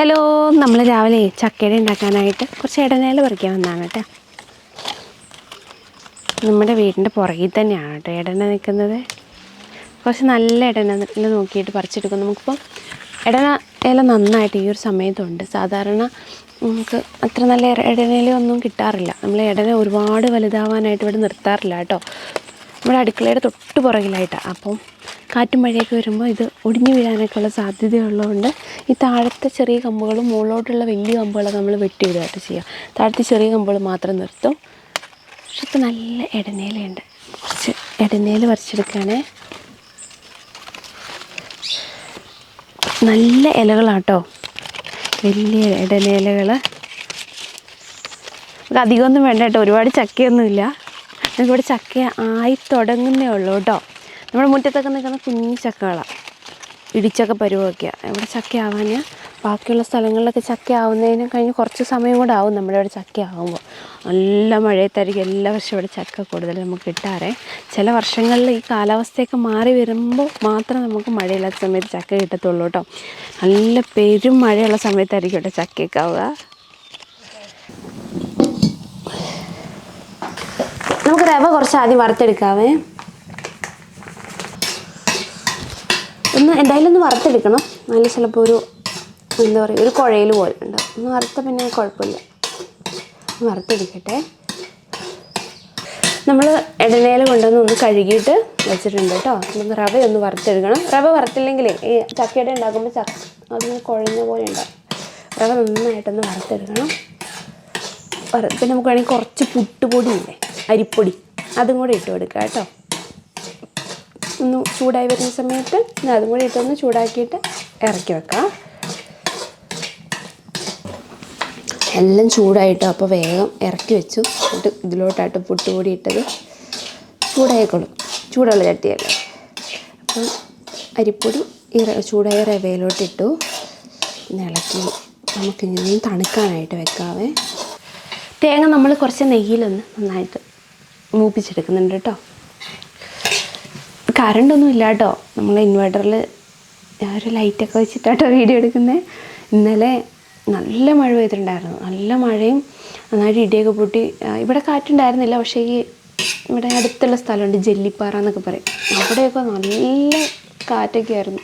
Hello നമ്മൾ രാവിലെ ചക്കയുടെ ഉണ്ടാക്കാനായിട്ട് കുറച്ച് ഇടനേൽ പറിക്കാൻ വന്നതാണ് കേട്ടോ. നമ്മുടെ വീടിന്റെ പുറകിൽ തന്നെയാണ് കേട്ടോ ഇടന നിൽക്കുന്നത്. കുറച്ച് നല്ല ഇടനെ നോക്കിയിട്ട് പറിച്ചെടുക്കും നമുക്കിപ്പം ഇടന ഇല നന്നായിട്ട് ഈ ഒരു സമയത്തുണ്ട്. സാധാരണ നമുക്ക് അത്ര നല്ല ഇടനയിലൊന്നും കിട്ടാറില്ല. നമ്മൾ ഇടന ഒരുപാട് വലുതാവാനായിട്ട് ഇവിടെ നിർത്താറില്ല കേട്ടോ. നമ്മുടെ അടുക്കളയുടെ തൊട്ട് പുറകിലായിട്ടാണ് അപ്പം കാറ്റും മഴയൊക്കെ വരുമ്പോൾ ഇത് ഒടിഞ്ഞു വീഴാനൊക്കെ ഉള്ള സാധ്യതയുള്ളതുകൊണ്ട് ഈ താഴത്തെ ചെറിയ കമ്പുകളും മുകളിലോട്ടുള്ള വലിയ കമ്പുകളൊക്കെ നമ്മൾ വെട്ടിയിടുകയായിട്ട് ചെയ്യുക താഴത്തെ ചെറിയ കമ്പുകൾ മാത്രം നിർത്തും. പക്ഷെ ഇപ്പം നല്ല ഇടനേലയുണ്ട്. കുറച്ച് ഇടനേല പറിച്ചെടുക്കുകയാണേ നല്ല ഇലകളാട്ടോ. വലിയ ഇടനേലകൾ അധികമൊന്നും വേണ്ട കേട്ടോ. ഒരുപാട് ചക്കയൊന്നുമില്ല. നമുക്ക് ഇവിടെ ചക്ക ആയി തുടങ്ങുന്നേ ഉള്ളൂ കേട്ടോ. നമ്മുടെ മുറ്റത്തൊക്കെ നിൽക്കുന്ന കുഞ്ഞു ചക്കകളാണ് ഇടിച്ചൊക്കെ പരുവൊക്കെയാണ് ഇവിടെ ചക്ക ആവാൻ ബാക്കിയുള്ള സ്ഥലങ്ങളിലൊക്കെ ചക്ക ആവുന്നതിന് കഴിഞ്ഞ് കുറച്ച് സമയം കൂടെ ആവും നമ്മുടെ ഇവിടെ ചക്ക ആകുമ്പോൾ നല്ല മഴയത്തായിരിക്കും എല്ലാ വർഷവും ഇവിടെ ചക്ക കൂടുതൽ നമുക്ക് കിട്ടാറേ. ചില വർഷങ്ങളിൽ ഈ കാലാവസ്ഥയൊക്കെ മാറി വരുമ്പോൾ മാത്രം നമുക്ക് മഴയില്ലാത്ത സമയത്ത് ചക്ക കിട്ടത്തുള്ളൂ കേട്ടോ. നല്ല പെരും മഴയുള്ള സമയത്തായിരിക്കും കേട്ടോ ചക്കയൊക്കെ ആവുക. നമുക്ക് റവ കുറച്ച് ആദ്യം വറുത്തെടുക്കാവേ. ഒന്ന് എന്തായാലും ഒന്ന് വറുത്തെടുക്കണം. നല്ല ചിലപ്പോൾ ഒരു എന്താ പറയുക ഒരു കുഴയിൽ പോലെ ഉണ്ടാവും ഒന്ന് വറുത്ത പിന്നെ കുഴപ്പമില്ല. വറുത്തെടുക്കട്ടെ. നമ്മൾ ഇടനേല കൊണ്ടുവന്ന് ഒന്ന് കഴുകിയിട്ട് വെച്ചിട്ടുണ്ട് കേട്ടോ. നമുക്ക് റവ ഒന്ന് വറുത്തെടുക്കണം. റവ വറുത്തില്ലെങ്കിൽ ഈ ചക്കയുടെ ഉണ്ടാക്കുമ്പോൾ ചക്ക അതൊന്ന് കുഴഞ്ഞ പോലെ ഉണ്ടാവും. റവ നന്നായിട്ടൊന്ന് വറുത്തെടുക്കണം. വറുത്ത് നമുക്ക് വേണമെങ്കിൽ കുറച്ച് പുട്ടുപൊടി ഇല്ലേ? അരിപ്പൊടി. അതും കൂടെ ഇട്ട് കൊടുക്കുക കേട്ടോ. ഒന്ന് ചൂടായി വരുന്ന സമയത്ത് അതും കൂടി ഇട്ടൊന്ന് ചൂടാക്കിയിട്ട് ഇറക്കി വെക്കാം. എല്ലാം ചൂടായിട്ടോ അപ്പോൾ വേഗം ഇറക്കി വെച്ചു. എന്നിട്ട് ഇതിലോട്ടായിട്ട് പുട്ടുപൊടി ഇട്ടത് ചൂടായിക്കോളും. ചൂടുള്ള ചട്ടിയല്ലേ. അപ്പം അരിപ്പൊടി ഇറ ചൂടായ റവയിലോട്ട് ഇട്ടു. ഒന്ന് ഇളക്കി നമുക്കിനി തണുക്കാനായിട്ട് വെക്കാവേ. തേങ്ങ നമ്മൾ കുറച്ച് നെയ്യിലൊന്ന് നന്നായിട്ട് മൂപ്പിച്ചെടുക്കുന്നുണ്ട് കേട്ടോ. കറണ്ടൊന്നും ഇല്ല കേട്ടോ. നമ്മൾ ഇൻവേർട്ടറിൽ ഒരു ലൈറ്റൊക്കെ വെച്ചിട്ടാട്ടോ വീഡിയോ എടുക്കുന്നത് ഇന്നലെ നല്ല മഴ പെയ്തിട്ടുണ്ടായിരുന്നു. നല്ല മഴയും നന്നായിട്ട് ഇടിയൊക്കെ പൊട്ടി. ഇവിടെ കാറ്റുണ്ടായിരുന്നില്ല. പക്ഷേ ഈ ഇവിടെ അടുത്തുള്ള സ്ഥലമുണ്ട്. ജെല്ലിപ്പാറ എന്നൊക്കെ പറയും. അവിടെയൊക്കെ നല്ല കാറ്റൊക്കെ ആയിരുന്നു.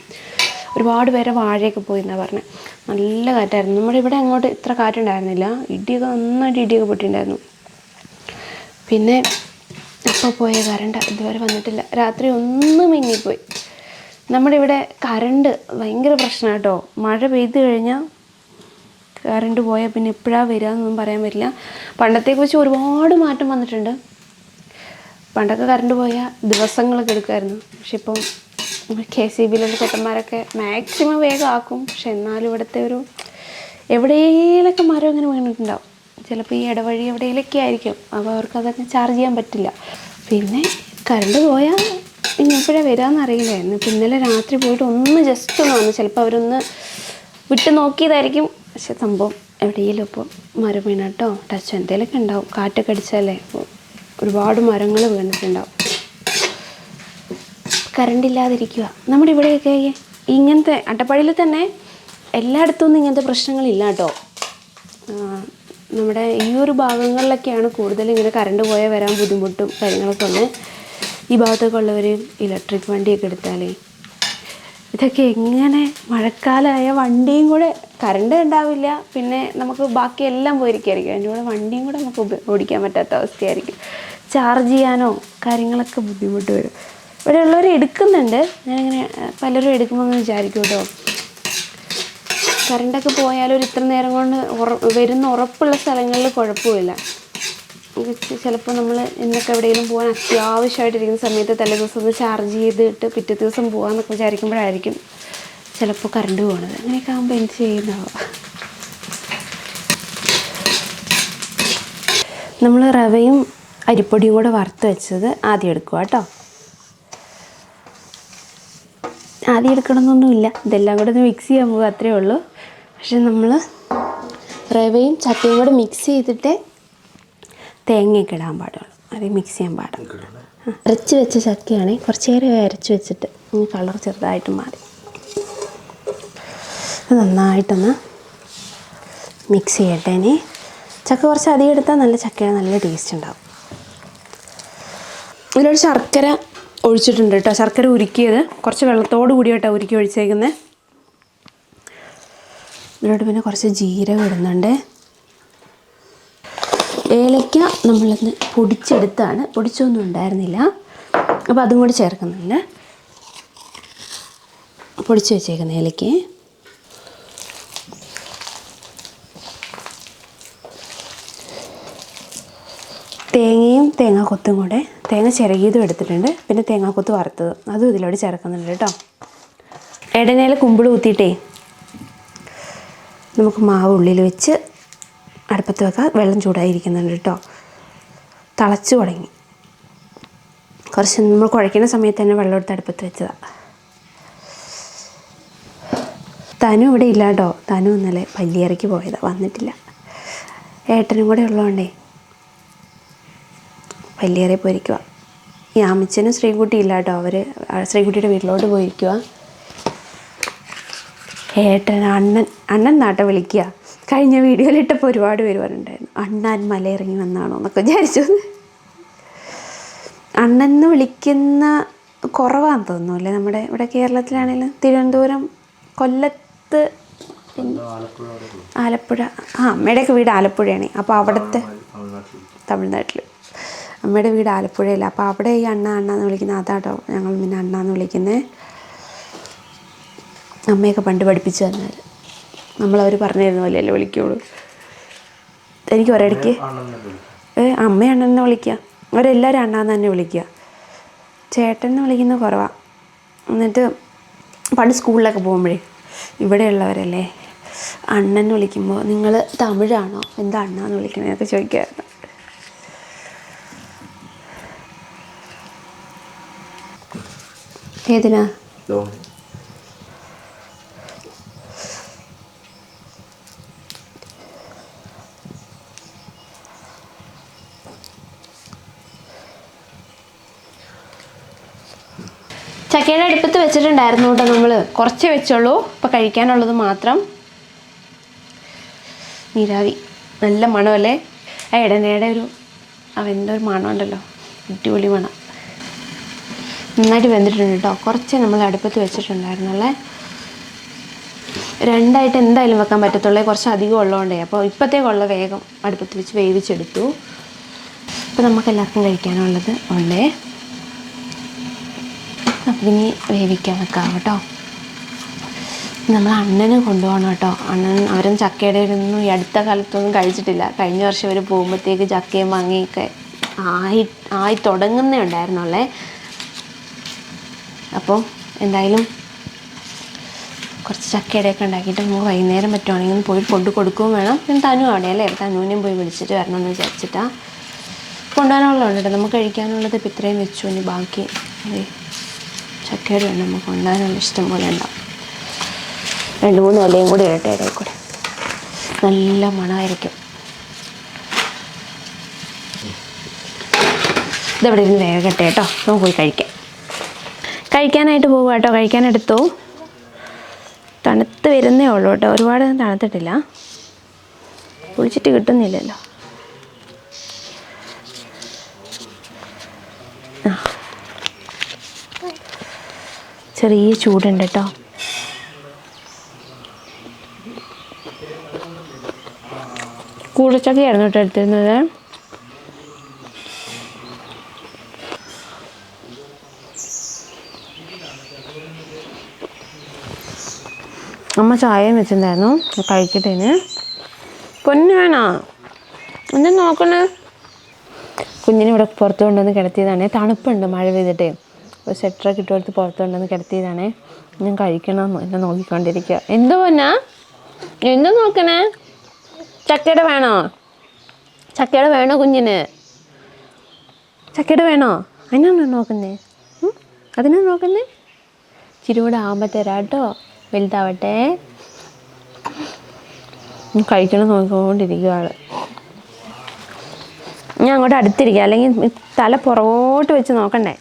ഒരുപാട് പേരെ വാഴയൊക്കെ പോയി എന്നാണ് പറഞ്ഞത് നല്ല കാറ്റായിരുന്നു. നമ്മുടെ ഇവിടെ അങ്ങോട്ട് ഇത്ര കാറ്റുണ്ടായിരുന്നില്ല. ഇടിയൊക്കെ നന്നായിട്ട് ഇടിയൊക്കെ പൊട്ടിയിട്ടുണ്ടായിരുന്നു. പിന്നെ അപ്പോൾ പോയ കറണ്ട് ഇതുവരെ വന്നിട്ടില്ല. രാത്രി ഒന്ന് മിന്നിപ്പോയി. നമ്മുടെ ഇവിടെ കറണ്ട് ഭയങ്കര പ്രശ്നമാണ് കേട്ടോ മഴ പെയ്ത് കഴിഞ്ഞാൽ കറണ്ട് പോയാൽ പിന്നെ എപ്പോഴാണ് വരിക എന്നൊന്നും പറയാൻ പറ്റില്ല. പണ്ടത്തെക്കുറിച്ച് ഒരുപാട് മാറ്റം വന്നിട്ടുണ്ട്. പണ്ടൊക്കെ കറണ്ട് പോയാൽ ദിവസങ്ങളൊക്കെ എടുക്കുമായിരുന്നു പക്ഷെ ഇപ്പം കെ സി ബിയിലുള്ള ചേട്ടന്മാരൊക്കെ മാക്സിമം വേഗം ആക്കും. പക്ഷെ എന്നാലും ഇവിടുത്തെ ഒരു എവിടെയെങ്കിലൊക്കെ മരം ഇങ്ങനെ വീണിട്ടുണ്ടാവും. ചിലപ്പോൾ ഈ ഇടവഴി എവിടെയിലൊക്കെ ആയിരിക്കും. അപ്പോൾ അവർക്ക് അതൊക്കെ ചാർജ് ചെയ്യാൻ പറ്റില്ല. പിന്നെ കറണ്ട് പോയാൽ ഇനി എപ്പോഴാണ് വരാമെന്ന് അറിയില്ലായിരുന്നു ഇപ്പം ഇന്നലെ രാത്രി പോയിട്ട് ഒന്ന് ജസ്റ്റ് ഒന്ന് വന്നു. ചിലപ്പോൾ അവരൊന്ന് വിട്ട് നോക്കിയതായിരിക്കും. പക്ഷെ സംഭവം എവിടെയെങ്കിലും ഇപ്പോൾ മരം വീണട്ടോ. ടച്ച് എന്തെങ്കിലുമൊക്കെ ഉണ്ടാവും. കാറ്റൊക്കെ അടിച്ചാലേ ഒരുപാട് മരങ്ങൾ വീണിട്ടുണ്ടാവും. കറണ്ട് ഇല്ലാതിരിക്കുക നമ്മുടെ ഇവിടെയൊക്കെ ഇങ്ങനത്തെ അട്ടപ്പാടിയിൽ തന്നെ എല്ലായിടത്തും ഒന്നും ഇങ്ങനത്തെ പ്രശ്നങ്ങളില്ല കേട്ടോ. നമ്മുടെ ഈ ഒരു ഭാഗങ്ങളിലൊക്കെയാണ് കൂടുതൽ ഇങ്ങനെ കറണ്ട് പോയാൽ വരാൻ ബുദ്ധിമുട്ടും കാര്യങ്ങളൊക്കെ ഉള്ളത് ഈ ഭാഗത്തൊക്കെ ഉള്ളവർ ഇലക്ട്രിക് വണ്ടിയൊക്കെ എടുത്താലേ ഇതൊക്കെ എങ്ങനെ മഴക്കാലമായ വണ്ടിയും കൂടെ കറണ്ട് ഉണ്ടാവില്ല പിന്നെ നമുക്ക് ബാക്കി എല്ലാം പോയിരിക്കുമായിരിക്കും അതിന്റെ കൂടെ വണ്ടിയും കൂടെ നമുക്ക് ഓടിക്കാൻ പറ്റാത്ത അവസ്ഥയായിരിക്കും. ചാർജ് ചെയ്യാനോ കാര്യങ്ങളൊക്കെ ബുദ്ധിമുട്ട് വരും. ഇവിടെ ഉള്ളവർ എടുക്കുന്നുണ്ട്. ഞാനിങ്ങനെ പലരും എടുക്കുമെന്ന് വിചാരിക്കും കേട്ടോ. കറണ്ടൊക്കെ പോയാലും ഇത്ര നേരം കൊണ്ട് ഉറ വരുന്ന ഉറപ്പുള്ള സ്ഥലങ്ങളിൽ കുഴപ്പമില്ല. ചിലപ്പോൾ നമ്മൾ ഇന്നൊക്കെ എവിടെയെങ്കിലും പോകാൻ അത്യാവശ്യമായിട്ടിരിക്കുന്ന സമയത്ത് തലേ ദിവസം ഒന്ന് ചാർജ് ചെയ്തിട്ട് പിറ്റേ ദിവസം പോകാമെന്നൊക്കെ വിചാരിക്കുമ്പോഴായിരിക്കും ചിലപ്പോൾ കറണ്ട് പോകണത് അങ്ങനെയൊക്കെ ആകുമ്പോൾ എന്ത് ചെയ്യുന്നതാവും നമ്മൾ റവയും അരിപ്പൊടിയും കൂടെ വറുത്ത് വെച്ചത് ആദ്യം എടുക്കുക കേട്ടോ ആദ്യം എടുക്കണമെന്നൊന്നുമില്ല ഇതെല്ലാം കൂടെ ഒന്ന് മിക്സ് ചെയ്യാൻ പോകുക അത്രേ ഉള്ളൂ. പക്ഷെ നമ്മൾ റവയും ചക്കയും കൂടെ മിക്സ് ചെയ്തിട്ട് തേങ്ങയൊക്കെ ഇടാൻ പാടുള്ളൂ. അത് മിക്സ് ചെയ്യാൻ പാടുള്ളൂ അരച്ച് വെച്ച ചക്കയാണ് കുറച്ച് നേരം അരച്ച് വെച്ചിട്ട് കളർ ചെറുതായിട്ട് മാറി. നന്നായിട്ടൊന്ന് മിക്സ് ചെയ്യട്ടെ ഇനി. ചക്ക കുറച്ച് അധികം എടുത്താൽ നല്ല ചക്കയാണ് നല്ല ടേസ്റ്റ് ഉണ്ടാവും. ഇതിലൊരു ശർക്കര ഒഴിച്ചിട്ടുണ്ട് കേട്ടോ. ശർക്കര ഉരുക്കിയത് കുറച്ച് വെള്ളത്തോട് കൂടി കേട്ടോ ഉരുക്കി ഒഴിച്ചേക്കുന്നത്. ഇതിലോട്ട് പിന്നെ കുറച്ച് ജീരകം ഇടുന്നുണ്ട്. ഏലയ്ക്ക നമ്മളിന്ന് പൊടിച്ചെടുത്താണ്. പൊടിച്ചൊന്നും ഉണ്ടായിരുന്നില്ല. അപ്പോൾ അതും കൂടി ചേർക്കുന്നുണ്ട്. പൊടിച്ച് വെച്ചേക്കുന്ന ഏലയ്ക്ക് തേങ്ങയും തേങ്ങാക്കൊത്തും കൂടെ തേങ്ങ ചിരകിയതും എടുത്തിട്ടുണ്ട്. പിന്നെ തേങ്ങാക്കൊത്ത് വറുത്തത്. അതും ഇതിലോട്ട് ചേർക്കുന്നുണ്ട് കേട്ടോ. ഇടനേല കുമ്പിൾ കുത്തിയിട്ടേ നമുക്ക് മാവ് ഉള്ളിൽ വെച്ച് അടുപ്പത്ത് വെക്കാം. വെള്ളം ചൂടായിരിക്കുന്നുണ്ട് കേട്ടോ തിളച്ച് തുടങ്ങി. കുറച്ച് നമ്മൾ കുഴയ്ക്കുന്ന സമയത്ത് തന്നെ വെള്ളം എടുത്ത് അടുപ്പത്ത് വെച്ചതാണ് തനു ഇവിടെ ഇല്ല കേട്ടോ തനു ഇന്നലെ പല്ലിയറയ്ക്ക് പോയതാണ് വന്നിട്ടില്ല. ഏട്ടനും കൂടെ ഉള്ളതുകൊണ്ടേ പല്ലിയറയിൽ പോയിരിക്കുക ഈ അമ്മച്ചനും ശ്രീകുട്ടി ഇല്ല കേട്ടോ അവർ ശ്രീകുട്ടിയുടെ വീട്ടിലോട്ട് പോയിരിക്കുക ഏട്ടൻ അണ്ണൻ അണ്ണൻ നാട്ട വിളിക്കുക. കഴിഞ്ഞ വീഡിയോയിലിട്ടപ്പോൾ ഒരുപാട് പേര് പറഞ്ഞിട്ടുണ്ടായിരുന്നു. അണ്ണൻ മലയിറങ്ങി വന്നാണോ എന്നൊക്കെ വിചാരിച്ചു. അണ്ണൻ എന്ന് വിളിക്കുന്ന കുറവാന്ന് തോന്നുന്നു അല്ലേ? നമ്മുടെ ഇവിടെ കേരളത്തിലാണെങ്കിലും തിരുവനന്തപുരം കൊല്ലത്ത് ആലപ്പുഴ. ആ അമ്മയുടെയൊക്കെ വീട് ആലപ്പുഴയാണ്. അപ്പോൾ അവിടുത്തെ തമിഴ്നാട്ടിൽ അമ്മയുടെ വീട് ആലപ്പുഴയില്ല അപ്പോൾ അവിടെ ഈ അണ്ണ അണ്ണ എന്ന് വിളിക്കുന്ന അതാട്ടോ ഞങ്ങൾ പിന്നെ അണ്ണ എന്ന് വിളിക്കുന്നത് അമ്മയൊക്കെ പണ്ട് പഠിപ്പിച്ചു തന്നാൽ. നമ്മളവർ പറഞ്ഞു തരുന്ന പോലെയല്ലേ വിളിക്കുള്ളൂ. എനിക്ക് ഒരിടയ്ക്ക് ഏ അമ്മ അണ്ണനെ വിളിക്കുക അവരെല്ലാവരും അണ്ണാന്ന് തന്നെ വിളിക്കുക ചേട്ടൻ എന്ന് വിളിക്കുന്ന കുറവാണ് എന്നിട്ട് പണ്ട് സ്കൂളിലൊക്കെ പോകുമ്പോഴേ ഇവിടെയുള്ളവരല്ലേ അണ്ണൻ വിളിക്കുമ്പോൾ നിങ്ങൾ തമിഴാണോ? എന്താ അണ്ണാന്ന് വിളിക്കണേന്നൊക്കെ ചോദിക്കാറുണ്ട് ഏതിനാ ചക്കയുടെ അടുപ്പത്ത് വെച്ചിട്ടുണ്ടായിരുന്നു കേട്ടോ നമ്മൾ കുറച്ച് വെച്ചുള്ളൂ. ഇപ്പം കഴിക്കാനുള്ളത് മാത്രം. നീരാവി. നല്ല മണമല്ലേ? ആ ഇടനേടെ ഒരു അവന്റെ ഒരു മണമുണ്ടല്ലോ അടിപൊളി മണം. നന്നായിട്ട് വെന്തിട്ടുണ്ട് കേട്ടോ. കുറച്ച് നമ്മൾ അടുപ്പത്ത് വെച്ചിട്ടുണ്ടായിരുന്നല്ലേ രണ്ടായിട്ട് എന്തായാലും വെക്കാൻ പറ്റത്തുള്ളൂ. കുറച്ച് അധികം ഉള്ളതുകൊണ്ടേ. അപ്പോൾ ഇപ്പോഴത്തേക്കുള്ള വേഗം അടുപ്പത്ത് വെച്ച് വേവിച്ചെടുത്തു. അപ്പോൾ നമുക്ക് എല്ലാവർക്കും കഴിക്കാനുള്ളത് ഉണ്ടേ ഇനി വേവിക്കാൻ വെക്കാം കേട്ടോ. നമ്മൾ അണ്ണന് കൊണ്ടുപോകണം കേട്ടോ. അണ്ണൻ അവരും ചക്കയുടെ ഒന്നും ഈ അടുത്ത കാലത്തൊന്നും കഴിച്ചിട്ടില്ല. കഴിഞ്ഞ വർഷം അവർ പോകുമ്പോഴത്തേക്ക് ചക്കയും മാങ്ങയൊക്കെ ആയി ആയി തുടങ്ങുന്നേ ഉണ്ടായിരുന്നുള്ളേ. അപ്പോൾ എന്തായാലും കുറച്ച് ചക്കയുടെയൊക്കെ ഉണ്ടാക്കിയിട്ട് നമുക്ക് വൈകുന്നേരം പറ്റുവാണെങ്കിൽ ഒന്ന് പോയി കൊണ്ട് കൊടുക്കുകയും വേണം. പിന്നെ തനു അവിടെ അല്ലേ? തനുവിനെയും പോയി വിളിച്ചിട്ട് വരണമെന്ന് വിചാരിച്ചിട്ടാണ് കൊണ്ടുപോകാനുള്ളതുണ്ട് കേട്ടോ. നമുക്ക് കഴിക്കാനുള്ളത് ഇപ്പം ഇത്രയും വെച്ചു. ഇനി ബാക്കി ചക്കയുടെ വെള്ളം നമുക്ക് ഉണ്ടാകാനുള്ള ഇഷ്ടം പോലെ ഉണ്ടാവും. രണ്ട് മൂന്ന് ഇലയും കൂടി ഇടട്ടെ ഇടയിൽ കൂടെ. നല്ല മണമായിരിക്കും. ഇതെവിടെ ഇരുന്ന് വേഗട്ടെ കേട്ടോ. നമുക്ക് പോയി കഴിക്കാം. കഴിക്കാനായിട്ട് പോകുക കേട്ടോ. കഴിക്കാനെടുത്തു തണുത്ത് വരുന്നേ ഉള്ളൂ കേട്ടോ. ഒരുപാട് തണുത്തിട്ടില്ല. കുളിച്ചിട്ട് കിട്ടുന്നില്ലല്ലോ. ആ. ചെറിയ ചൂടുണ്ട് കേട്ടോ കൂടച്ചക്കയായിരുന്നു കേട്ടോ എടുത്തിരുന്നത്. അമ്മ ചായയും വെച്ചിട്ടുണ്ടായിരുന്നു കഴിക്കട്ടേന് പൊന്നു വേണോ എന്താ നോക്കണേ. കുഞ്ഞിനെ ഇവിടെ പുറത്ത് കൊണ്ടുവന്ന് കിടത്തിയതാണ് തണുപ്പുണ്ട് മഴ പെയ്തിട്ടേ. ഒരു സെറ്ററൊക്കെ ഇട്ട് കൊടുത്ത് പുറത്തുണ്ടെന്ന് കിടത്തിയതാണ്. ഞാൻ കഴിക്കണം എന്നെ നോക്കിക്കൊണ്ടിരിക്കുക എന്തോ പൊന്നാ? എന്തോ നോക്കണേ? ചക്കയുടെ വേണോ? ചക്കയുടെ വേണോ കുഞ്ഞിന്? ചക്കയുടെ വേണോ? അതിനാണോ നോക്കുന്നേ? അതിനാണ് അതിനാ നോക്കുന്നേ? ഇച്ചിരി കൂടെ ആകുമ്പോൾ തരാം കേട്ടോ. വലുതാവട്ടെ. കഴിക്കണം നോക്കിക്കൊണ്ടിരിക്കുക ഞാൻ അങ്ങോട്ട് അടുത്തിരിക്കുക അല്ലെങ്കിൽ തല പുറകോട്ട് വെച്ച് നോക്കണ്ടേ?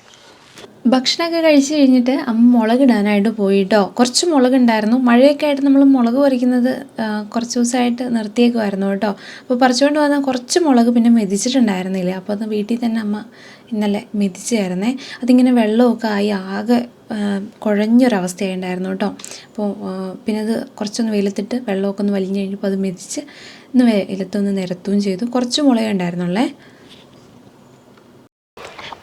ഭക്ഷണമൊക്കെ കഴിച്ച് കഴിഞ്ഞിട്ട് അമ്മ മുളകിടാനായിട്ട് പോയിട്ടോ. കുറച്ച് മുളകുണ്ടായിരുന്നു. മഴയൊക്കെ ആയിട്ട് നമ്മൾ മുളക് പറിക്കുന്നത് കുറച്ച് ദിവസമായിട്ട് നിർത്തിയേക്കുമായിരുന്നു കേട്ടോ. അപ്പോൾ പറിച്ചുകൊണ്ട് വന്ന കുറച്ച് മുളക് പിന്നെ മെതിച്ചിട്ടുണ്ടായിരുന്നില്ല? അപ്പോൾ അത് വീട്ടിൽ തന്നെ അമ്മ ഇന്നലെ മെതിച്ചായിരുന്നേ. അതിങ്ങനെ വെള്ളമൊക്കെ ആയി ആകെ കുഴഞ്ഞൊരവസ്ഥയുണ്ടായിരുന്നു കേട്ടോ. അപ്പോൾ പിന്നെ അത് കുറച്ചൊന്ന് വെയിലത്തിട്ട് വെള്ളമൊക്കെ ഒന്ന് വലിഞ്ഞ് കഴിഞ്ഞപ്പോൾ അത് മെതിച്ച് ഇന്ന് വെയിലത്തൊന്ന് നിരത്തുകയും ചെയ്തു. കുറച്ച് മുളകേ ഉണ്ടായിരുന്നുള്ളേ.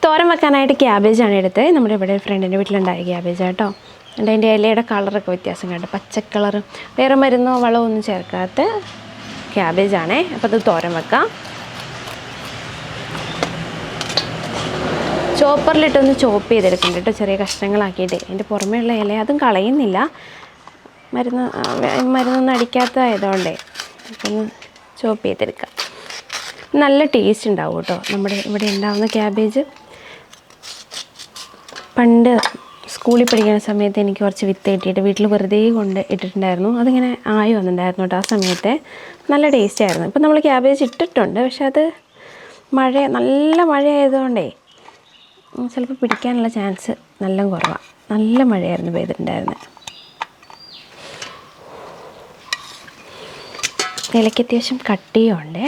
തോരൻ വെക്കാനായിട്ട് ക്യാബേജാണ് എടുത്തത്. നമ്മുടെ ഇവിടെ ഫ്രണ്ടിന്റെ വീട്ടിലുണ്ടായ ക്യാബേജ് കേട്ടോ എന്നിട്ട് അതിന്റെ ഇലയുടെ കളറൊക്കെ വ്യത്യാസം കണ്ടു. പച്ച കളർ വേറെ മരുന്നോ വളമോ ഒന്നും ചേർക്കാത്ത ക്യാബേജാണേ അപ്പോൾ അത് തോരൻ വെക്കാം. ചോപ്പറിലിട്ടൊന്ന് ചോപ്പ് ചെയ്തെടുക്കുന്നുണ്ട് കേട്ടോ ചെറിയ കഷ്ണങ്ങളാക്കിയിട്ട്. അതിന്റെ പുറമേയുള്ള ഇല അതും കളയുന്നില്ല. മരുന്ന് മരുന്നൊന്നും അടിക്കാത്തതായതുകൊണ്ടേ ഒന്ന് ചോപ്പ് ചെയ്തെടുക്കാം. നല്ല ടേസ്റ്റ് ഉണ്ടാവും കേട്ടോ നമ്മുടെ ഇവിടെ ഉണ്ടാവുന്ന ക്യാബേജ് പണ്ട് സ്കൂളിൽ പഠിക്കുന്ന സമയത്ത് എനിക്ക് കുറച്ച് വിത്ത് കിട്ടിയിട്ട് വീട്ടിൽ വെറുതെ കൊണ്ട് ഇട്ടിട്ടുണ്ടായിരുന്നു. അതിങ്ങനെ ആയി വന്നിട്ടുണ്ടായിരുന്നു കേട്ടോ ആ സമയത്ത്. നല്ല ടേസ്റ്റ് ആയിരുന്നു. ഇപ്പം നമ്മൾ ക്യാബേജ് ഇട്ടിട്ടുണ്ട്. പക്ഷേ അത് മഴ നല്ല മഴ ആയതുകൊണ്ടേ ഉം, ചിലപ്പോൾ പിടിക്കാനുള്ള ചാൻസ് നല്ല കുറവാണ് നല്ല മഴയായിരുന്നു പെയ്തിട്ടുണ്ടായിരുന്നത് ഇലയ്ക്ക് അത്യാവശ്യം കട്ടിയുണ്ടേ.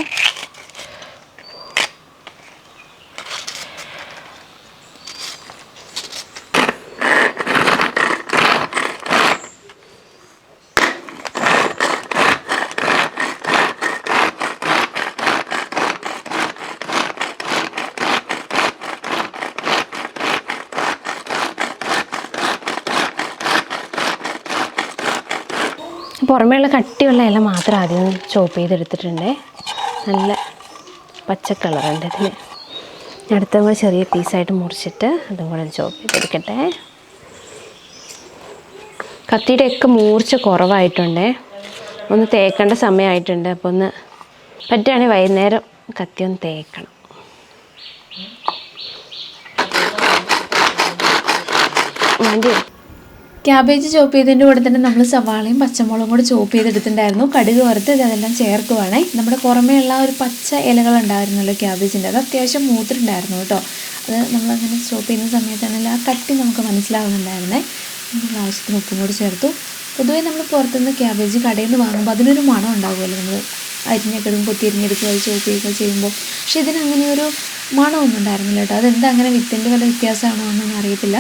പുറമേയുള്ള കട്ടിയുള്ള ഇല മാത്രം ആദ്യം ചോപ്പ് ചെയ്തെടുത്തിട്ടുണ്ട്. നല്ല പച്ച കളറുണ്ട് ഇതിന്. അടുത്ത കൂടെ ചെറിയ പീസായിട്ട് മുറിച്ചിട്ട് അതും കൂടെ ചോപ്പ് ചെയ്തെടുക്കട്ടെ. കത്തിയുടെ ഒക്കെ മൂർച്ച കുറവായിട്ടുണ്ട്. ഒന്ന് തേക്കേണ്ട സമയമായിട്ടുണ്ട്. അപ്പോൾ ഒന്ന് പറ്റുകയാണെങ്കിൽ വൈകുന്നേരം കത്തി ഒന്ന് തേക്കണം. വേണ്ടി ക്യാബേജ് ചോപ്പ് ചെയ്തതിന്റെ കൂടെ തന്നെ നമ്മൾ സവാളയും പച്ചമുളകും കൂടെ ചോപ്പ് ചെയ്തെടുത്തിട്ടുണ്ടായിരുന്നു. കടുക് വറുത്ത് ഇതെല്ലാം ചേർക്കുവാണേ. നമ്മുടെ പുറമേയുള്ള ഒരു പച്ച ഇലകൾ ഉണ്ടായിരുന്നല്ലോ ക്യാബേജിന്റെ അത് അത്യാവശ്യം മൂത്തിട്ടുണ്ടായിരുന്നു കേട്ടോ. അത് നമ്മളങ്ങനെ ചോപ്പ് ചെയ്യുന്ന സമയത്താണെങ്കിൽ ആ കട്ടി നമുക്ക് മനസ്സിലാവുന്നുണ്ടായിരുന്നേ. നമ്മൾ ആവശ്യത്തിന് ഉപ്പും കൂടി ചേർത്തു. പൊതുവേ നമ്മൾ പുറത്തുനിന്ന് ക്യാബേജ് കടയിൽ നിന്ന് വാങ്ങുമ്പോൾ അതിനൊരു മണം ഉണ്ടാകുമല്ലോ നമ്മൾ അരിഞ്ഞെടുക്കും കൊത്തിരിഞ്ഞെടുക്കുക ചോപ്പ് ചെയ്യുക ചെയ്യുമ്പോൾ. പക്ഷേ ഇതിനങ്ങനെ ഒരു മണമൊന്നും ഉണ്ടായിരുന്നില്ല കേട്ടോ. അതെന്താ അങ്ങനെ വിത്തിന്റെ വല്ല വ്യത്യാസമാണോ എന്നൊന്നും അറിയത്തില്ല.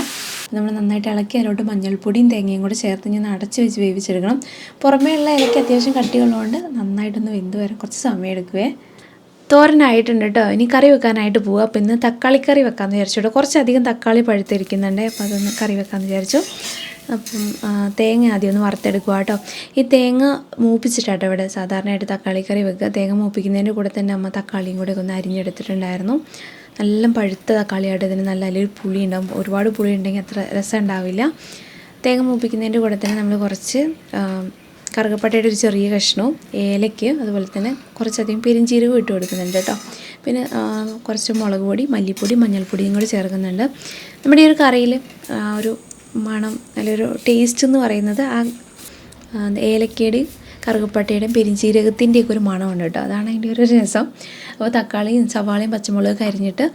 നമ്മൾ നന്നായിട്ട് ഇളക്കി അതിലോട്ട് മഞ്ഞൾപ്പൊടിയും തേങ്ങയും കൂടെ ചേർത്ത് ഞാൻ അടച്ച് വെച്ച് വേവിച്ചെടുക്കണം. പുറമേ ഉള്ള ഇലയ്ക്ക് അത്യാവശ്യം കട്ടിയുള്ളതുകൊണ്ട് നന്നായിട്ടൊന്ന് വെന്ത് വരാൻ കുറച്ച് സമയം എടുക്കുവേ. തോരനായിട്ടുണ്ട് കേട്ടോ. ഇനി കറി വെക്കാനായിട്ട് പോവുക അപ്പോൾ ഇന്ന് തക്കാളിക്കറി വെക്കാമെന്ന് വിചാരിച്ചു കേട്ടോ. കുറച്ചധികം തക്കാളി പഴുത്തിരിക്കുന്നുണ്ട്. അപ്പോൾ അതൊന്ന് കറി വെക്കാമെന്ന് വിചാരിച്ചു. അപ്പം തേങ്ങ ആദ്യം ഒന്ന് വറുത്തെടുക്കുക കേട്ടോ. ഈ തേങ്ങ മൂപ്പിച്ചിട്ടാട്ടോ ഇവിടെ സാധാരണയായിട്ട് തക്കാളി കറി വെക്കുക. തേങ്ങ മൂപ്പിക്കുന്നതിന്റെ കൂടെ തന്നെ അമ്മ തക്കാളിയും കൂടെ ഒന്ന് അരിഞ്ഞെടുത്തിട്ടുണ്ടായിരുന്നു. നല്ല പഴുത്ത തക്കാളിയായിട്ട് ഇതിന് നല്ല അല്ലെങ്കിൽ പുളി ഉണ്ടാവും. ഒരുപാട് പുളി ഉണ്ടെങ്കിൽ അത്ര രസം ഉണ്ടാവില്ല. തേങ്ങ മൂപ്പിക്കുന്നതിന്റെ കൂടെ തന്നെ നമ്മൾ കുറച്ച് കറുകപ്പട്ടയുടെ ഒരു ചെറിയ കഷ്ണവും ഏലയ്ക്ക് അതുപോലെ തന്നെ കുറച്ചധികം പെരിഞ്ചീരകം ഇട്ട് കൊടുക്കുന്നുണ്ട് കേട്ടോ. പിന്നെ കുറച്ച് മുളക് പൊടി മല്ലിപ്പൊടി മഞ്ഞൾപ്പൊടിയും കൂടി ചേർക്കുന്നുണ്ട്. നമ്മുടെ ഈ ഒരു കറിയിൽ ഒരു മണം നല്ലൊരു ടേസ്റ്റ് എന്ന് പറയുന്നത് ആ ഏലക്കയുടെയും കറുകപ്പട്ടയുടെയും പെരിഞ്ചീരകത്തിന്റെയൊക്കെ ഒരു മണമുണ്ട് കേട്ടോ. അതാണ് അതിന്റെ ഒരു രസം. അപ്പോൾ തക്കാളിയും സവാളയും പച്ചമുളക് കരിഞ്ഞിട്ട്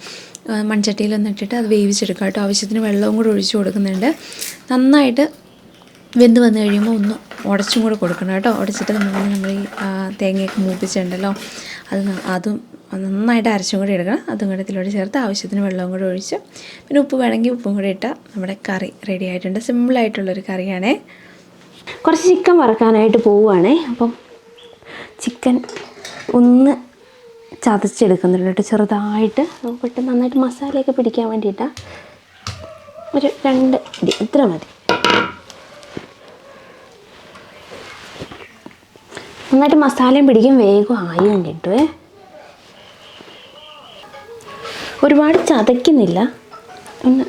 മൺചട്ടിയിലൊന്ന് അത് വേവിച്ചെടുക്കുക കേട്ടോ. ആവശ്യത്തിന് വെള്ളവും കൂടി ഒഴിച്ചു കൊടുക്കുന്നുണ്ട്. നന്നായിട്ട് വെന്ത് വന്നു കഴിയുമ്പോൾ ഒന്ന് ഉടച്ചും കൂടെ കൊടുക്കണം കേട്ടോ. ഉടച്ചിട്ട് നമ്മൾ നമ്മൾ ഈ തേങ്ങയൊക്കെ മൂപ്പിച്ചിട്ടുണ്ടല്ലോ. അത് അതും നന്നായിട്ട് അരച്ചും കൂടി എടുക്കണം. അതും കൂടെ ഇതിലൂടെ ചേർത്ത് ആവശ്യത്തിന് വെള്ളവും കൂടെ ഒഴിച്ച് പിന്നെ ഉപ്പ് വേണമെങ്കിൽ ഉപ്പും കൂടി ഇട്ടാൽ നമ്മുടെ കറി റെഡി ആയിട്ടുണ്ട്. സിമ്പിളായിട്ടുള്ളൊരു കറിയാണേ. കുറച്ച് ചിക്കൻ വറക്കാനായിട്ട് പോവുകയാണേ അപ്പം ചിക്കൻ ഒന്ന് ചതച്ചെടുക്കുന്നുണ്ട് കേട്ടോ ചെറുതായിട്ട്. പെട്ടെന്ന് നന്നായിട്ട് മസാലയൊക്കെ പിടിക്കാൻ വേണ്ടിയിട്ടാണ് ഒരു രണ്ട് ഇടി ഇത്ര മതി. നന്നായിട്ട് മസാലയും പിടിക്കും വേഗം ആയും കിട്ടുമേ ഒരുപാട് ചതയ്ക്കുന്നില്ല. ഒന്ന്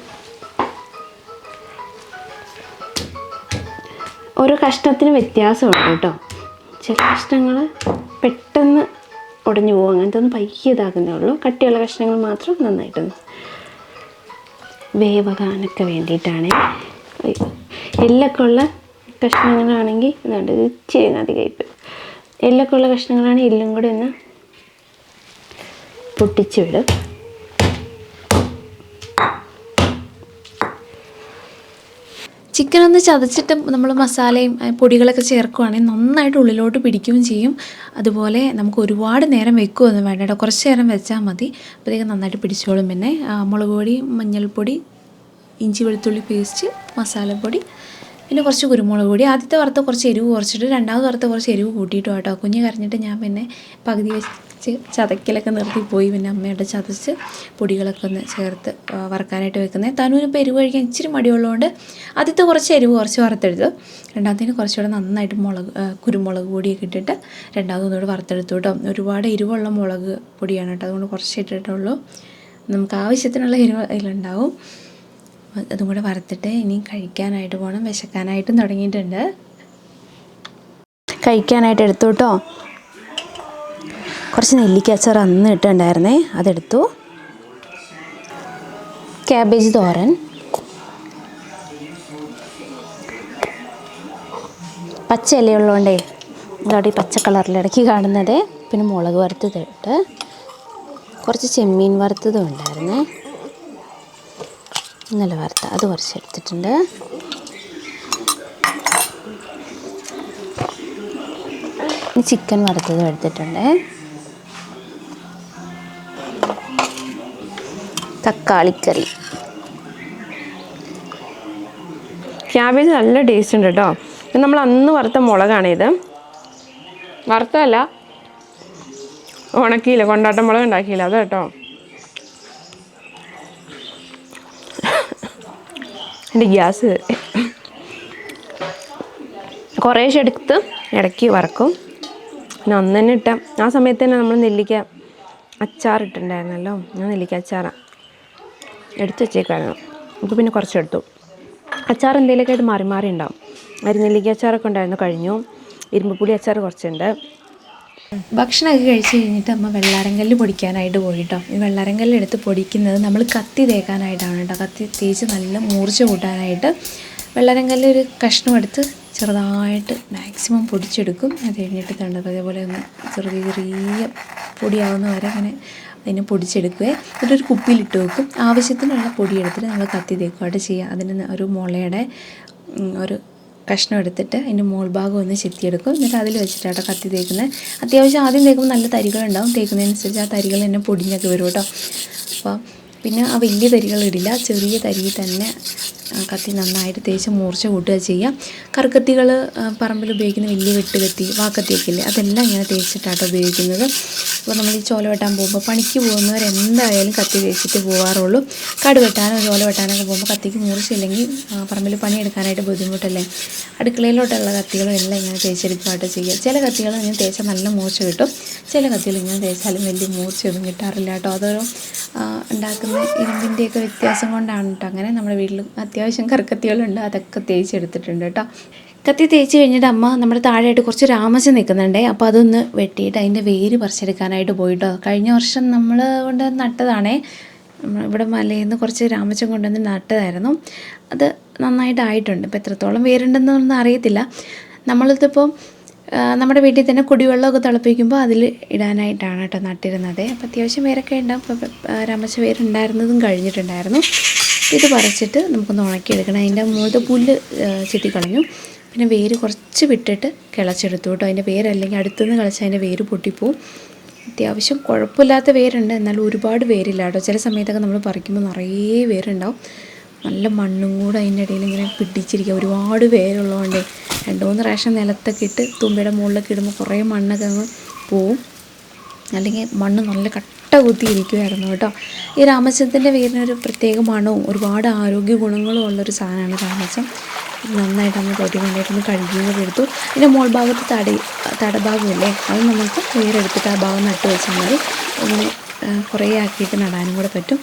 ഓരോ കഷ്ണത്തിന് വ്യത്യാസമുണ്ട് കേട്ടോ. ചില കഷ്ണങ്ങൾ പെട്ടെന്ന് ഉടഞ്ഞു പോകും. അങ്ങനത്തെ ഒന്ന് പയ്യെ ഇതാക്കുന്നേ ഉള്ളൂ. കട്ടിയുള്ള കഷ്ണങ്ങൾ മാത്രം നന്നായിട്ടൊന്ന് വേവകാനൊക്കെ വേണ്ടിയിട്ടാണ്. എല്ലൊക്കെ ഉള്ള കഷ്ണങ്ങളാണെങ്കിൽ ഇതുണ്ട്. ഇത് ഇച്ചിരി അധികമായിപ്പോയി എല്ലൊക്കെ ഉള്ള കഷ്ണങ്ങളാണെങ്കിൽ എല്ലും കൂടി ഒന്ന് പൊട്ടിച്ചു വിടും. ചിക്കൻ ഒന്ന് ചതച്ചിട്ട് നമ്മൾ മസാലയും പൊടികളൊക്കെ ചേർക്കുവാണെങ്കിൽ നന്നായിട്ട് ഉള്ളിലോട്ട് പിടിക്കുകയും ചെയ്യും. അതുപോലെ നമുക്ക് ഒരുപാട് നേരം വെക്കുകയൊന്നും വേണ്ട കേട്ടോ. കുറച്ച് നേരം വെച്ചാൽ മതി. അപ്പോഴത്തേക്ക് നന്നായിട്ട് പിടിച്ചോളും. പിന്നെ മുളക് പൊടി മഞ്ഞൾപ്പൊടി ഇഞ്ചി വെളുത്തുള്ളി പേസ്റ്റ് മസാലപ്പൊടി പിന്നെ കുറച്ച് കുരുമുളക് പൊടി. ആദ്യത്തെ വറുത്ത് കുറച്ച് എരിവ് കുറച്ചിട്ട് രണ്ടാമത് വറുത്ത് കുറച്ച് എരിവ് കൂട്ടിയിട്ട് കേട്ടോ. കുഞ്ഞ് കരഞ്ഞിട്ട് ഞാൻ പിന്നെ പകുതി വെച്ച് ചതക്കലൊക്കെ നിർത്തിപ്പോയി പിന്നെ അമ്മയുടെ ചതച്ച് പൊടികളൊക്കെ ഒന്ന് ചേർത്ത് വറക്കാനായിട്ട് വെക്കുന്നത് തനുവിന് ഇപ്പോൾ എരിവ് കഴിക്കാൻ ഇച്ചിരി മടിയുള്ളതുകൊണ്ട് ആദ്യത്തെ കുറച്ച് എരിവ് കുറച്ച് വറുത്തെടുത്തു. രണ്ടാമത്തേന് കുറച്ചുകൂടെ നന്നായിട്ട് മുളക് കുരുമുളക് പൊടിയൊക്കെ ഇട്ടിട്ട് രണ്ടാമത് ഒന്നുകൂടെ വറുത്തെടുത്തു കേട്ടോ. ഒരുപാട് എരിവുള്ള മുളക് പൊടിയാണ് കേട്ടോ. അതുകൊണ്ട് കുറച്ച് ഇട്ടിട്ടുള്ളൂ. നമുക്ക് ആവശ്യത്തിനുള്ള എരിവ് അതിലുണ്ടാവും. അതും കൂടെ വറുത്തിട്ട് ഇനി കഴിക്കാനായിട്ട് പോകണം വിശക്കാനായിട്ടും തുടങ്ങിയിട്ടുണ്ട്. കഴിക്കാനായിട്ട് എടുത്തു കേട്ടോ. കുറച്ച് നെല്ലിക്കച്ചാർ അന്ന് ഇട്ടുണ്ടായിരുന്നേ അതെടുത്തു. ക്യാബേജ് തോരൻ. പച്ച ഇലയുള്ളതുകൊണ്ടേ ഇതവിടെ ഈ പച്ച കളറിൽ ഇടയ്ക്ക് കാണുന്നത്. പിന്നെ മുളക് വറുത്തതിട്ട് കുറച്ച് ചെമ്മീൻ വറുത്തതും ഉണ്ടായിരുന്നേ. ഇന്നലെ വറുത്ത അത് കുറച്ച് എടുത്തിട്ടുണ്ട്. ചിക്കൻ വറുത്തതും എടുത്തിട്ടുണ്ട്. തക്കാളിക്കറി. ക്യാബേജ് നല്ല ടേസ്റ്റ് ഉണ്ട് കേട്ടോ നമ്മൾ അന്ന് വറുത്ത മുളകാണിത് വറുത്തല്ല ഉണക്കിയില്ല കൊണ്ടാട്ട മുളക് ഉണ്ടാക്കിയില്ല അത് കേട്ടോ എന്റെ ഗ്യാസ് കുറേശ്ശെ എടുത്ത് ഇടയ്ക്ക് വറക്കും. പിന്നെ അന്ന് തന്നെ ഇട്ട ആ സമയത്ത് തന്നെ നമ്മൾ നെല്ലിക്ക അച്ചാറിട്ടുണ്ടായിരുന്നല്ലോ ഞാൻ നെല്ലിക്ക അച്ചാറാണ് എടുത്ത് വെച്ചേക്കായിരുന്നു നമുക്ക് പിന്നെ കുറച്ചെടുത്തു. അച്ചാർ എന്തെങ്കിലുമൊക്കെ ആയിട്ട് മാറി മാറി ഉണ്ടാവും. അരിനെല്ലിക്ക അച്ചാറൊക്കെ ഉണ്ടായിരുന്നു കഴിഞ്ഞു. ഇരുമ്പുപുളി അച്ചാർ കുറച്ചുണ്ട്. ഭക്ഷണമൊക്കെ കഴിച്ച് കഴിഞ്ഞിട്ട് അമ്മ വെള്ളാരങ്കല്ല് പൊടിക്കാനായിട്ട് പോയി കേട്ടോ ഈ വെള്ളാരങ്കല്ല് എടുത്ത് പൊടിക്കുന്നത് നമ്മൾ കത്തി തേക്കാനായിട്ടാണ് കേട്ടോ. കത്തി തേച്ച് നല്ല മൂർച്ച കൂട്ടാനായിട്ട് വെള്ളാരങ്കല്ല് ഒരു കഷ്ണം എടുത്ത് ചെറുതായിട്ട് മാക്സിമം പൊടിച്ചെടുക്കും. അത് കഴിഞ്ഞിട്ട് കണ്ടത് അതേപോലെ ഒന്ന് ചെറിയ ചെറിയ പൊടിയാവുന്ന വരെ അങ്ങനെ അതിനെ പൊടിച്ചെടുക്കുക എന്നിട്ടൊരു കുപ്പിയിലിട്ട് വെക്കും. ആവശ്യത്തിനുള്ള പൊടി എടുത്തിട്ട് നമ്മൾ കത്തി തേക്കുകയായിട്ട് ചെയ്യുക അതിന് ഒരു മുളയുടെ ഒരു കഷ്ണം എടുത്തിട്ട് അതിന്റെ മോൾ ഭാഗം ഒന്ന് ചെത്തിയെടുക്കും. എന്നിട്ട് അതിൽ വെച്ചിട്ടാണ് കത്തി തേക്കുന്നത് അത്യാവശ്യം ആദ്യം തേക്കുമ്പോൾ നല്ല തരികളുണ്ടാവും. തേക്കുന്നതിനനുസരിച്ച് ആ തരികൾ തന്നെ പൊടിഞ്ഞൊക്കെ വരും കേട്ടോ. അപ്പോൾ പിന്നെ ആ വലിയ തരികൾ ഇടില്ല. ചെറിയ തരി തന്നെ കത്തി നന്നായിട്ട് തേച്ച് മൂർച്ച കൂട്ടുക ചെയ്യുക. കറുക്കത്തികൾ പറമ്പിൽ ഉപയോഗിക്കുന്ന വലിയ വെട്ടുകത്തി വാക്കത്തിയൊക്കെ അതെല്ലാം ഇങ്ങനെ തേച്ചിട്ടാണ് ഉപയോഗിക്കുന്നത്. അപ്പോൾ നമ്മൾ ഈ ചോല വെട്ടാൻ പോകുമ്പോൾ പണിക്ക് പോകുന്നവർ എന്തായാലും കത്തി തേച്ചിട്ട് പോകാറുള്ളൂ കട് വെട്ടാനോ ചോല വെട്ടാനൊക്കെ പോകുമ്പോൾ കത്തിക്ക് മൂർച്ചയില്ലെങ്കിൽ പറമ്പിൽ പണിയെടുക്കാനായിട്ട് ബുദ്ധിമുട്ടല്ലേ. അടുക്കളയിലോട്ടുള്ള കത്തികളും എല്ലാം ഇങ്ങനെ തേച്ചെടുക്കുകയായിട്ട് ചെയ്യുക. ചില കത്തികൾ ഇങ്ങനെ തേച്ചാൽ നല്ല മൂർച്ച കിട്ടും. ചില കത്തികൾ ഇങ്ങനെ തേച്ചാലും വലിയ മൂർച്ചയൊന്നും കിട്ടാറില്ല കേട്ടോ. അതൊരു ഉണ്ടാക്കുന്ന ഇരുമ്പിന്റെയൊക്കെ വ്യത്യാസം കൊണ്ടാണ് കേട്ടോ അങ്ങനെ നമ്മുടെ വീട്ടിൽ അത്യാവശ്യം കറുക്കത്തികളുണ്ട്. അതൊക്കെ തേച്ചെടുത്തിട്ടുണ്ട് കേട്ടോ കത്തി തേച്ച് കഴിഞ്ഞിട്ട് അമ്മ നമ്മുടെ താഴെയായിട്ട് കുറച്ച് രാമച്ച നിൽക്കുന്നുണ്ടേ. അപ്പോൾ അതൊന്ന് വെട്ടിയിട്ട് അതിന്റെ വേര് പറിച്ചെടുക്കാനായിട്ട് പോയിട്ടോ കഴിഞ്ഞ വർഷം നമ്മൾ കൊണ്ട് നട്ടതാണേ. ഇവിടെ മലയിൽ നിന്ന് കുറച്ച് രാമച്ചം കൊണ്ടുവന്ന് നട്ടതായിരുന്നു. അത് നന്നായിട്ട് ആയിട്ടുണ്ട് ഇപ്പോൾ എത്രത്തോളം വേരുണ്ടെന്നൊന്നും അറിയത്തില്ല. നമ്മളിതിപ്പോൾ നമ്മുടെ വീട്ടിൽ തന്നെ കുടിവെള്ളമൊക്കെ തിളപ്പിക്കുമ്പോൾ അതിൽ ഇടാനായിട്ടാണ് കേട്ടോ നട്ടിരുന്നത്. അപ്പോൾ അത്യാവശ്യം വേരൊക്കെ ഉണ്ടാവും. ഇപ്പോൾ രാമച്ച വേരുണ്ടായിരുന്നതും കഴിഞ്ഞിട്ടുണ്ടായിരുന്നു. ഇത് പറിച്ചിട്ട് നമുക്കൊന്ന് ഉണക്കിയെടുക്കണം. അതിന്റെ മുകളിലത്തെ പുല്ല് ചെത്തിക്കളഞ്ഞു പിന്നെ വേര് കുറച്ച് വിട്ടിട്ട് കിളച്ചെടുത്തു കേട്ടോ. അതിന്റെ വേരല്ലെങ്കിൽ അടുത്തുനിന്ന് കിളച്ച് അതിന്റെ വേര് പൊട്ടിപ്പോവും. അത്യാവശ്യം കുഴപ്പമില്ലാത്ത വേരുണ്ട്. എന്നാൽ ഒരുപാട് വേരില്ല കേട്ടോ. ചില സമയത്തൊക്കെ നമ്മൾ പറിക്കുമ്പോൾ നിറയെ വേരുണ്ടാവും. നല്ല മണ്ണും കൂടെ അതിന്റെ ഇടയിൽ ഇങ്ങനെ പിടിച്ചിരിക്കുക. ഒരുപാട് പേരുള്ളതുകൊണ്ട് രണ്ട് മൂന്ന് പ്രാവശ്യം നിലത്തൊക്കെ ഇട്ട് തുമ്പയുടെ മുകളിലൊക്കെ ഇടുമ്പോൾ കുറേ മണ്ണൊക്കെ അങ്ങ് പോവും. അല്ലെങ്കിൽ മണ്ണ് നല്ല കട്ട കുത്തിയിരിക്കുമായിരുന്നു കേട്ടോ. ഈ രാമച്ചത്തിന്റെ വേരിനൊരു പ്രത്യേക മണവും ഒരുപാട് ആരോഗ്യ ഗുണങ്ങളും ഉള്ളൊരു സാധനമാണ് രാമച്ചം നന്നായിട്ട് നമ്മൾ തൊട്ടി കൊണ്ടായിട്ടൊന്ന് കഴുകിയെന്ന് എടുത്തു പിന്നെ മോൾ ഭാഗത്ത് തടി തടഭാഗമില്ലേ? അത് നമുക്ക് വേരെടുത്തിട്ട് ആ ഭാഗം നട്ട് വെച്ചാൽ മതി. ഒന്ന് കുറേ ആക്കിയിട്ട് നടാനും കൂടെ പറ്റും.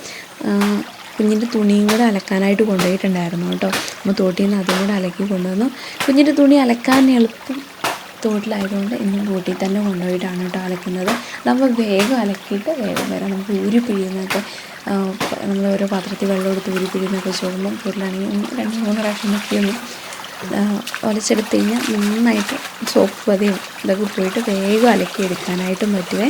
കുഞ്ഞിന്റെ തുണിയും കൂടെ അലക്കാനായിട്ട് കൊണ്ടുപോയിട്ടുണ്ടായിരുന്നു കേട്ടോ. നമ്മൾ തോട്ടിൽ നിന്ന് അതും കൂടെ അലക്കി കൊണ്ടുവന്നു. കുഞ്ഞിന്റെ തുണി അലക്കാൻ എളുപ്പം തോട്ടിലായതുകൊണ്ട് ഇന്നും തോട്ടിൽ തന്നെ കൊണ്ടുപോയിട്ടാണ് കേട്ടോ അലക്കുന്നത്. നമ്മൾ വേഗം അലക്കിയിട്ട് വേഗം വരാം. നമുക്ക് ഊരി പിഴിയുന്നൊക്കെ നമ്മൾ ഓരോ പാത്രത്തിൽ വെള്ളം എടുത്ത് ഊരി പിഴിയുന്നൊക്കെ ചോറുമ്പോൾ കൂടുതലാണെങ്കിൽ രണ്ട് മൂന്ന് പ്രാവശ്യം ഒന്ന് ഒലച്ചെടുത്ത് കഴിഞ്ഞാൽ നന്നായിട്ട് സോപ്പ് പതിയും ഇതൊക്കെ പോയിട്ട് വേഗം അലക്കി എടുക്കാനായിട്ടും പറ്റുവേ.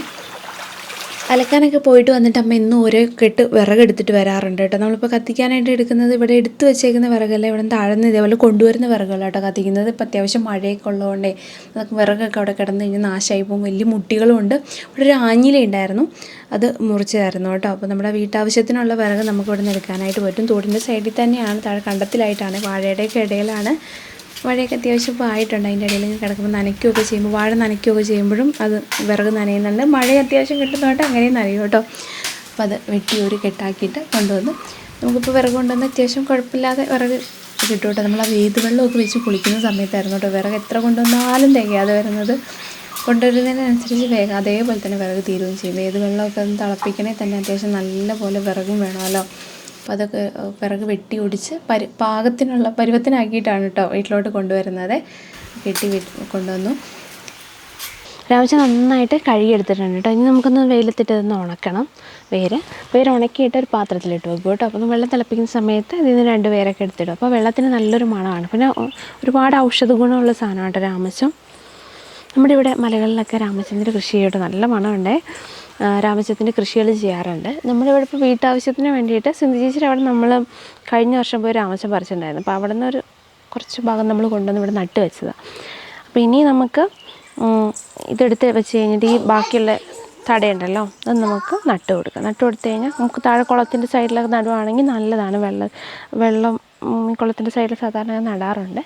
അലക്കാനൊക്കെ പോയിട്ട് വന്നിട്ട് അമ്മ ഇന്നും ഓരോ കെട്ട് വിറകെടുത്തിട്ട് വരാറുണ്ട് കേട്ടോ. നമ്മളിപ്പോൾ കത്തിക്കാനായിട്ട് എടുക്കുന്നത് ഇവിടെ എടുത്തു വെച്ചേക്കുന്ന വിറകല്ല ഇവിടെ താഴ്ന്ന് ഇതേപോലെ കൊണ്ടുവരുന്ന വിറകുകളാണ് കേട്ടോ കത്തിക്കുന്നത്. ഇപ്പം അത്യാവശ്യം മഴയൊക്കെ ഉള്ളതുകൊണ്ടേ നമുക്ക് വിറകൊക്കെ അവിടെ കിടന്ന് കഴിഞ്ഞാൽ നാശമായി പോകും. വലിയ മുട്ടികളും ഉണ്ട് ഇവിടെ ഒരു ആഞ്ഞില ഉണ്ടായിരുന്നു. അത് മുറിച്ചതായിരുന്നു കേട്ടോ. അപ്പോൾ നമ്മുടെ വീട്ടാവശ്യത്തിനുള്ള വിറക് നമുക്ക് ഇവിടെ നിന്ന് എടുക്കാനായിട്ട് പറ്റും. തോടിന്റെ സൈഡിൽ തന്നെയാണ് താഴെ കണ്ടത്തിലായിട്ടാണ് വാഴയുടെയൊക്കെ ഇടയിലാണ് വാഴയൊക്കെ അത്യാവശ്യം ഇപ്പോൾ ആയിട്ടുണ്ട്. അതിന്റെ ഇടയിൽ കിടക്കുമ്പോൾ നനയ്ക്കുകയൊക്കെ ചെയ്യുമ്പോൾ വാഴ നനയ്ക്കുകയൊക്കെ ചെയ്യുമ്പോഴും അത് വിറക് നനയുന്നുണ്ട്. മഴ അത്യാവശ്യം കിട്ടുന്നതുകൊണ്ട് അങ്ങനെയും നനയും കേട്ടോ. അപ്പോൾ അത് വെട്ടി ഒരു കെട്ടാക്കിയിട്ട് കൊണ്ടുവന്ന്. നമുക്കിപ്പോൾ വിറക് കൊണ്ടുവന്ന് അത്യാവശ്യം കുഴപ്പമില്ലാതെ വിറക് കിട്ടും കേട്ടോ. നമ്മൾ ആ വേത് വെള്ളമൊക്കെ വെച്ച് കുളിക്കുന്ന സമയത്തായിരുന്നു കേട്ടോ. വിറക് എത്ര കൊണ്ടുവന്നാലും തികയാതെ വരുന്നത്. കൊണ്ടുവരുന്നതിനനുസരിച്ച് വേഗം അതേപോലെ തന്നെ വിറക് തീരുകയും ചെയ്യും. വേത് വെള്ളമൊക്കെ ഒന്ന് തിളപ്പിക്കണേ തന്നെ അത്യാവശ്യം നല്ല പോലെ വിറകും വേണമല്ലോ. അപ്പോൾ അതൊക്കെ പിറക് വെട്ടി ഒടിച്ച് പരി പാകത്തിനുള്ള പരുവത്തിനാക്കിയിട്ടാണ് കേട്ടോ വീട്ടിലോട്ട് കൊണ്ടുവരുന്നത്. കെട്ടി കൊണ്ടുവന്നു. രാവിലെ നന്നായിട്ട് കഴുകിയെടുത്തിട്ടുണ്ട് കേട്ടോ ഇനി നമുക്കൊന്ന് വെയിലത്തിട്ട് ഇതൊന്ന് ഉണക്കണം. വേര്. വേര് ഉണക്കിയിട്ട് ഒരു പാത്രത്തിലിട്ട് വെക്കും കേട്ടോ. അപ്പോൾ വെള്ളം തിളപ്പിക്കുന്ന സമയത്ത് ഇതിൽ നിന്ന് രണ്ട് പേരൊക്കെ എടുത്തിടും. അപ്പോൾ വെള്ളത്തിന് നല്ലൊരു മണമാണ്. പിന്നെ ഒരുപാട് ഔഷധ ഗുണമുള്ള സാധനമാണ് കേട്ടോ രാമച്ചം. നമ്മുടെ ഇവിടെ മലകളിലൊക്കെ രാമചന്ദ്ര കൃഷി ചെയ്തിട്ട് നല്ല മണമുണ്ട്. രാമച്ചത്തിന്റെ കൃഷികൾ ചെയ്യാറുണ്ട്. നമ്മളിവിടെ ഇപ്പോൾ വീട്ടാവശ്യത്തിന് വേണ്ടിയിട്ട് സിന്ധു ചേച്ചിയുടെ അവിടെ നമ്മൾ കഴിഞ്ഞ വർഷം പോയി രാമച്ചം പറിച്ചിട്ടുണ്ടായിരുന്നു. അപ്പോൾ അവിടെ നിന്നൊരു കുറച്ച് ഭാഗം നമ്മൾ കൊണ്ടുവന്ന് ഇവിടെ നട്ട് വെച്ചതാണ് അപ്പോൾ ഇനി നമുക്ക് ഇതെടുത്ത് വെച്ച് കഴിഞ്ഞിട്ട് ഈ ബാക്കിയുള്ള തടയുണ്ടല്ലോ അത് നമുക്ക് നട്ട് കൊടുക്കാം. നട്ട് കൊടുത്തു കഴിഞ്ഞാൽ നമുക്ക് താഴെ കുളത്തിന്റെ സൈഡിലൊക്കെ നടുവാണെങ്കിൽ നല്ലതാണ്. വെള്ളം വെള്ളം കുളത്തിന്റെ സൈഡിൽ സാധാരണ നടാറുണ്ട്.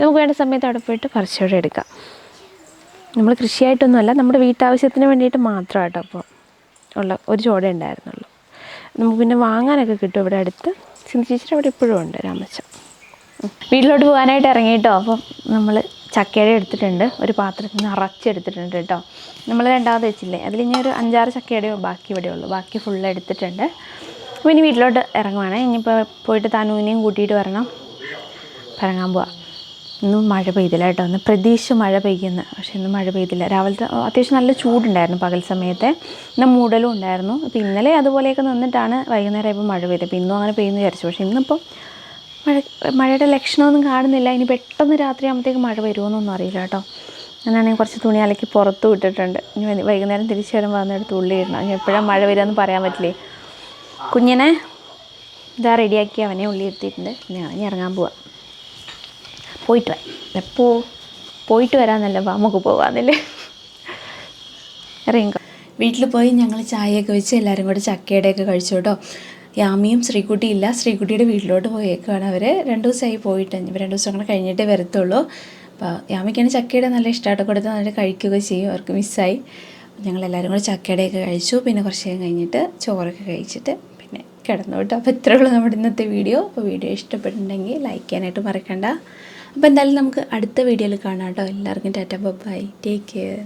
നമുക്ക് വേണ്ട സമയത്ത് അവിടെ പോയിട്ട് പറിച്ചോടെ എടുക്കാം. നമ്മൾ കൃഷിയായിട്ടൊന്നുമല്ല നമ്മുടെ വീട്ടാവശ്യത്തിന് വേണ്ടിയിട്ട് മാത്രമായിട്ടോ അപ്പോൾ ഉള്ള ഒരു ചോട ഉണ്ടായിരുന്നുള്ളൂ. നമുക്ക് പിന്നെ വാങ്ങാനൊക്കെ കിട്ടും ഇവിടെ അടുത്ത്. സിന്ധു ചേച്ചിയുടെ അവിടെ ഇപ്പോഴും ഉണ്ട് രാമച്ചം വീട്ടിലോട്ട് പോകാനായിട്ട് ഇറങ്ങിയിട്ടോ? അപ്പം നമ്മൾ ചക്കയുടെ എടുത്തിട്ടുണ്ട്. ഒരു പാത്രത്തിൽ നിന്ന് അറച്ചെടുത്തിട്ടുണ്ട് കേട്ടോ. നമ്മൾ രണ്ടാമത് വെച്ചില്ലേ? അതിൽ ഇനി ഒരു അഞ്ചാറ് ചക്കയുടെയോ ബാക്കി ഇവിടെ ഉള്ളൂ. ബാക്കി ഫുള്ള് എടുത്തിട്ടുണ്ട്. അപ്പോൾ ഇനി വീട്ടിലോട്ട് ഇറങ്ങുവാണ്. ഇനിയിപ്പോൾ പോയിട്ട് തനൂനെയും കൂട്ടിയിട്ട് വരണം. ഇറങ്ങാൻ പോവാം. ഇന്നും മഴ പെയ്തില്ല കേട്ടോ. ഇന്ന് പ്രതീക്ഷ മഴ പെയ്യുന്നു. പക്ഷേ ഇന്ന് മഴ പെയ്തില്ല. രാവിലത്തെ അത്യാവശ്യം നല്ല ചൂടുണ്ടായിരുന്നു പകൽ സമയത്തെ. ഇന്ന് മൂടലും ഉണ്ടായിരുന്നു. അപ്പോൾ ഇന്നലെ അതുപോലെയൊക്കെ നിന്നിട്ടാണ് വൈകുന്നേരം ആയപ്പോൾ മഴ പെയ്തത്. അപ്പോൾ ഇന്നും അങ്ങനെ പെയ്യുന്നു വിചാരിച്ചു. പക്ഷേ ഇന്നിപ്പം മഴ മഴയുടെ ലക്ഷണമൊന്നും കാണുന്നില്ല. ഇനി പെട്ടെന്ന് രാത്രിയാകുമ്പോഴത്തേക്ക് മഴ വരുമോയെന്നൊന്നും അറിയില്ല കേട്ടോ. ഞാനാണെങ്കിൽ കുറച്ച് തുണി അലക്കി പുറത്ത് വിട്ടിട്ടുണ്ട്. ഇനി വൈകുന്നേരം തിരിച്ചു വരുമ്പോൾ വന്നെടുത്ത് ഉള്ളി ഇടണം. ഇനി എപ്പോഴാണ് മഴ വരികയെന്ന് പറയാൻ പറ്റില്ലേ? കുഞ്ഞിനെ ഇതാ റെഡിയാക്കി അവനെ ഉള്ളി എത്തിയിട്ടുണ്ട് ഇനി ഇറങ്ങാൻ പോവാം. പോയിട്ട് വരാം എപ്പോ പോയിട്ട് വരാമെന്നല്ല നമുക്ക് പോവാന്നല്ലേ. ഇറങ്ങിക്കോ. വീട്ടിൽ പോയി ഞങ്ങൾ ചായയൊക്കെ വെച്ച് എല്ലാവരും കൂടെ ചക്കയുടെയൊക്കെ കഴിച്ചു യാമിയും ശ്രീകുട്ടി ഇല്ല. ശ്രീകുട്ടിയുടെ വീട്ടിലോട്ട് പോയേക്കാണ് അവർ രണ്ട് ദിവസമായി പോയിട്ട്. ഇപ്പം രണ്ട് ദിവസം കൂടെ കഴിഞ്ഞിട്ടേ വരത്തുള്ളൂ. അപ്പോൾ യാമിക്കാണ് ചക്കയുടെ നല്ല ഇഷ്ടമായിട്ട് കൊടുത്ത് നന്നായിട്ട് കഴിക്കുകയൊക്കെ ചെയ്യും. അവർക്ക് മിസ്സായി. ഞങ്ങൾ എല്ലാവരും കൂടെ ചക്കയുടെയൊക്കെ കഴിച്ചു. പിന്നെ കുറച്ച് നേരം കഴിഞ്ഞിട്ട് ചോറൊക്കെ കഴിച്ചിട്ട് പിന്നെ കിടന്നു കേട്ടോ. അപ്പോൾ ഇത്രയുള്ളൂ നമ്മുടെ ഇന്നത്തെ വീഡിയോ. അപ്പോൾ വീഡിയോ ഇഷ്ടപ്പെട്ടിട്ടുണ്ടെങ്കിൽ ലൈക്ക് ചെയ്യാനായിട്ട് മറക്കണ്ട. അപ്പോൾ എന്തായാലും നമുക്ക് അടുത്ത വീഡിയോയിൽ കാണാം കേട്ടോ. എല്ലാവർക്കും ടാറ്റ ബൈ ടേക്ക് കെയർ